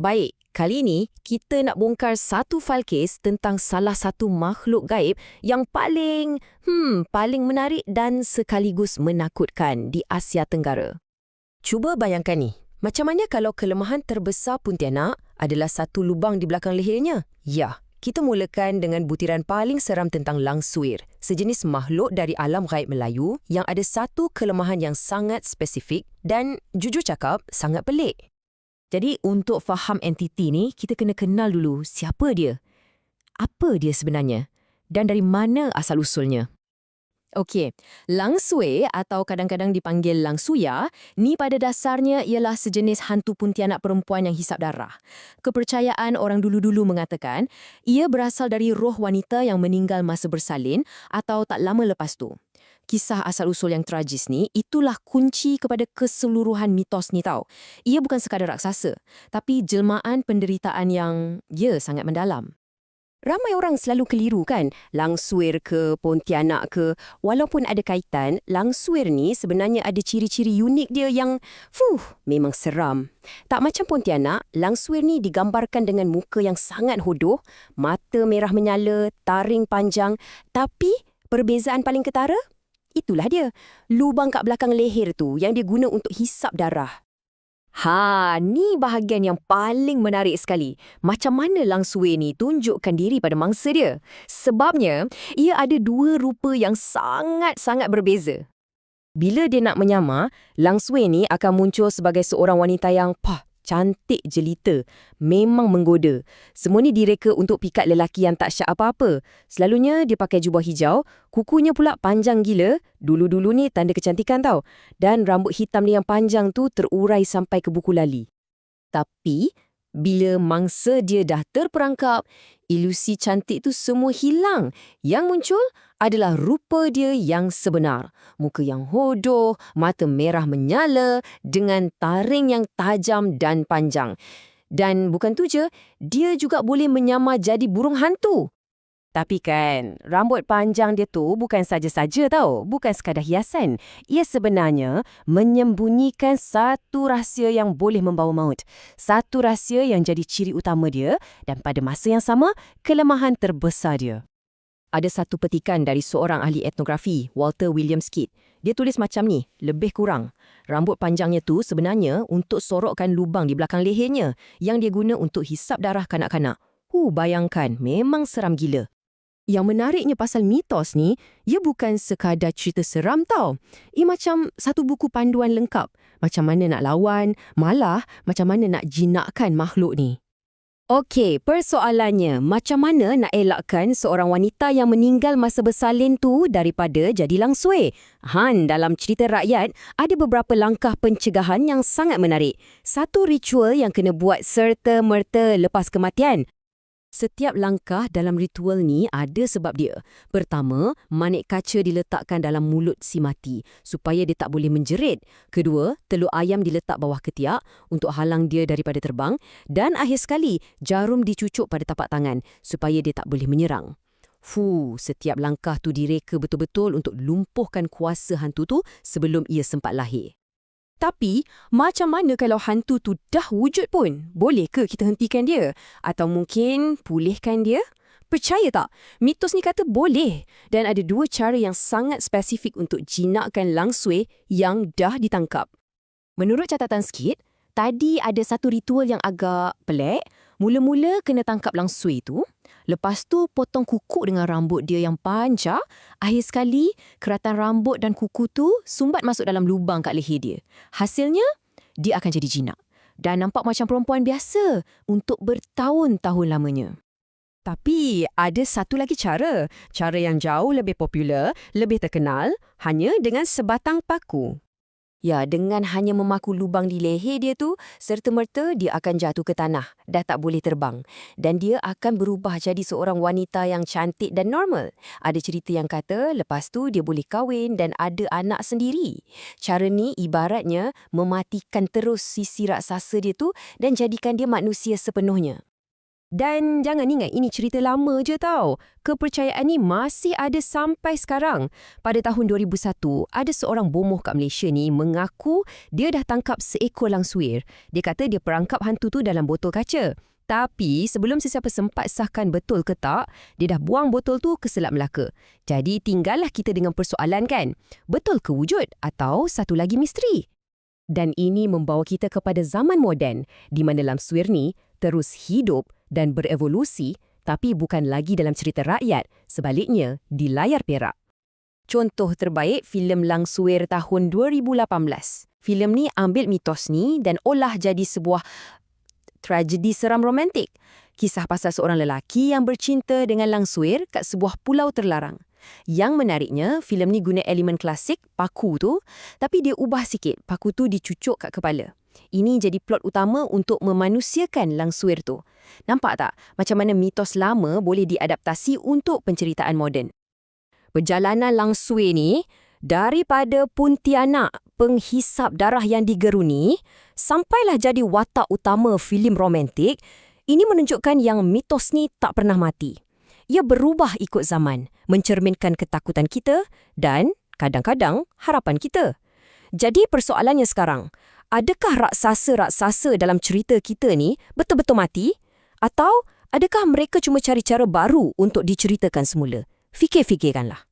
Baik, kali ini kita nak bongkar satu file case tentang salah satu makhluk gaib yang paling, hmm, paling menarik dan sekaligus menakutkan di Asia Tenggara. Cuba bayangkan ni, macam mana kalau kelemahan terbesar Pontianak adalah satu lubang di belakang lehernya? Ya, kita mulakan dengan butiran paling seram tentang langsuir, sejenis makhluk dari alam gaib Melayu yang ada satu kelemahan yang sangat spesifik dan jujur cakap sangat pelik. Jadi untuk faham entiti ni, kita kena kenal dulu siapa dia. Apa dia sebenarnya? Dan dari mana asal-usulnya? Okey, Lang Sui atau kadang-kadang dipanggil Lang Suya, ni pada dasarnya ialah sejenis hantu puntianak perempuan yang hisap darah. Kepercayaan orang dulu-dulu mengatakan, ia berasal dari roh wanita yang meninggal masa bersalin atau tak lama lepas tu kisah asal-usul yang tragis ni, itulah kunci kepada keseluruhan mitos ni tau. Ia bukan sekadar raksasa, tapi jelmaan penderitaan yang, ya, sangat mendalam. Ramai orang selalu keliru kan, langsuir ke Pontianak ke, walaupun ada kaitan, langsuir ni sebenarnya ada ciri-ciri unik dia yang, fuh, memang seram. Tak macam Pontianak, langsuir ni digambarkan dengan muka yang sangat hodoh, mata merah menyala, taring panjang, tapi perbezaan paling ketara, Itulah dia, lubang kat belakang leher tu yang dia guna untuk hisap darah. Ha, ni bahagian yang paling menarik sekali. Macam mana Lang Sui ni tunjukkan diri pada mangsa dia? Sebabnya, ia ada dua rupa yang sangat-sangat berbeza. Bila dia nak menyamar, Lang Sui ni akan muncul sebagai seorang wanita yang pah, cantik jelita, memang menggoda. Semua ni direka untuk pikat lelaki yang tak syak apa-apa. Selalunya dia pakai jubah hijau, kukunya pula panjang gila, dulu-dulu ni tanda kecantikan tau. Dan rambut hitam ni yang panjang tu terurai sampai ke buku lali. Tapi, bila mangsa dia dah terperangkap, ilusi cantik tu semua hilang. Yang muncul adalah rupa dia yang sebenar. Muka yang hodoh, mata merah menyala dengan taring yang tajam dan panjang. Dan bukan tu je, dia juga boleh menyamar jadi burung hantu. Tapi kan, rambut panjang dia tu bukan saja-saja tau, bukan sekadar hiasan. Ia sebenarnya menyembunyikan satu rahsia yang boleh membawa maut. Satu rahsia yang jadi ciri utama dia dan pada masa yang sama, kelemahan terbesar dia. Ada satu petikan dari seorang ahli etnografi, Walter William Skid. Dia tulis macam ni, lebih kurang. Rambut panjangnya tu sebenarnya untuk sorokkan lubang di belakang lehernya yang dia guna untuk hisap darah kanak-kanak. Hu, bayangkan, memang seram gila. Yang menariknya pasal mitos ni, ia bukan sekadar cerita seram tau. Ia macam satu buku panduan lengkap. Macam mana nak lawan, malah macam mana nak jinakkan makhluk ni. Okey, persoalannya, macam mana nak elakkan seorang wanita yang meninggal masa bersalin tu daripada jadi langsui? Han, dalam cerita rakyat, ada beberapa langkah pencegahan yang sangat menarik. Satu ritual yang kena buat serta-merta lepas kematian. Setiap langkah dalam ritual ni ada sebab dia. Pertama, manik kaca diletakkan dalam mulut si mati supaya dia tak boleh menjerit. Kedua, telur ayam diletak bawah ketiak untuk halang dia daripada terbang. Dan akhir sekali, jarum dicucuk pada tapak tangan supaya dia tak boleh menyerang. Fu, setiap langkah tu direka betul-betul untuk lumpuhkan kuasa hantu tu sebelum ia sempat lahir. Tapi, macam mana kalau hantu tu dah wujud pun? Boleh ke kita hentikan dia? Atau mungkin pulihkan dia? Percaya tak? Mitos ni kata boleh. Dan ada dua cara yang sangat spesifik untuk jinakkan langsui yang dah ditangkap. Menurut catatan sikit, tadi ada satu ritual yang agak pelik. Mula-mula kena tangkap langsui tu. Lepas tu potong kuku dengan rambut dia yang panjang. Akhir sekali, keratan rambut dan kuku tu sumbat masuk dalam lubang kat leher dia. Hasilnya, dia akan jadi jinak. Dan nampak macam perempuan biasa untuk bertahun-tahun lamanya. Tapi ada satu lagi cara. Cara yang jauh lebih popular, lebih terkenal, hanya dengan sebatang paku. Ya, dengan hanya memaku lubang di leher dia tu, serta-merta dia akan jatuh ke tanah, dah tak boleh terbang. Dan dia akan berubah jadi seorang wanita yang cantik dan normal. Ada cerita yang kata lepas tu dia boleh kahwin dan ada anak sendiri. Cara ni ibaratnya mematikan terus sisi raksasa dia tu dan jadikan dia manusia sepenuhnya. Dan jangan ingat ini cerita lama je tau. Kepercayaan ni masih ada sampai sekarang. Pada tahun 2001, ada seorang bomoh kat Malaysia ni mengaku dia dah tangkap seekor langsuir. Dia kata dia perangkap hantu tu dalam botol kaca. Tapi sebelum sesiapa sempat sahkan betul ke tak, dia dah buang botol tu ke Selat Melaka. Jadi tinggallah kita dengan persoalan kan, betul ke wujud atau satu lagi misteri? Dan ini membawa kita kepada zaman moden di mana langsuir ni terus hidup dan berevolusi tapi bukan lagi dalam cerita rakyat, sebaliknya di layar perak. Contoh terbaik filem Langsuir tahun 2018. Filem ni ambil mitos ni dan olah jadi sebuah tragedi seram romantik. Kisah pasal seorang lelaki yang bercinta dengan Langsuir kat sebuah pulau terlarang. Yang menariknya, filem ni guna elemen klasik, paku tu, tapi dia ubah sikit, paku tu dicucuk kat kepala. Ini jadi plot utama untuk memanusiakan Langsuir tu. Nampak tak macam mana mitos lama boleh diadaptasi untuk penceritaan moden? Perjalanan Langsuir ni daripada Puntianak, penghisap darah yang digeruni, sampailah jadi watak utama filem romantik, ini menunjukkan yang mitos ni tak pernah mati. Ia berubah ikut zaman, mencerminkan ketakutan kita dan kadang-kadang harapan kita. Jadi persoalannya sekarang, adakah raksasa-raksasa dalam cerita kita ni betul-betul mati? Atau adakah mereka cuma cari cara baru untuk diceritakan semula? Fikir-fikirkanlah.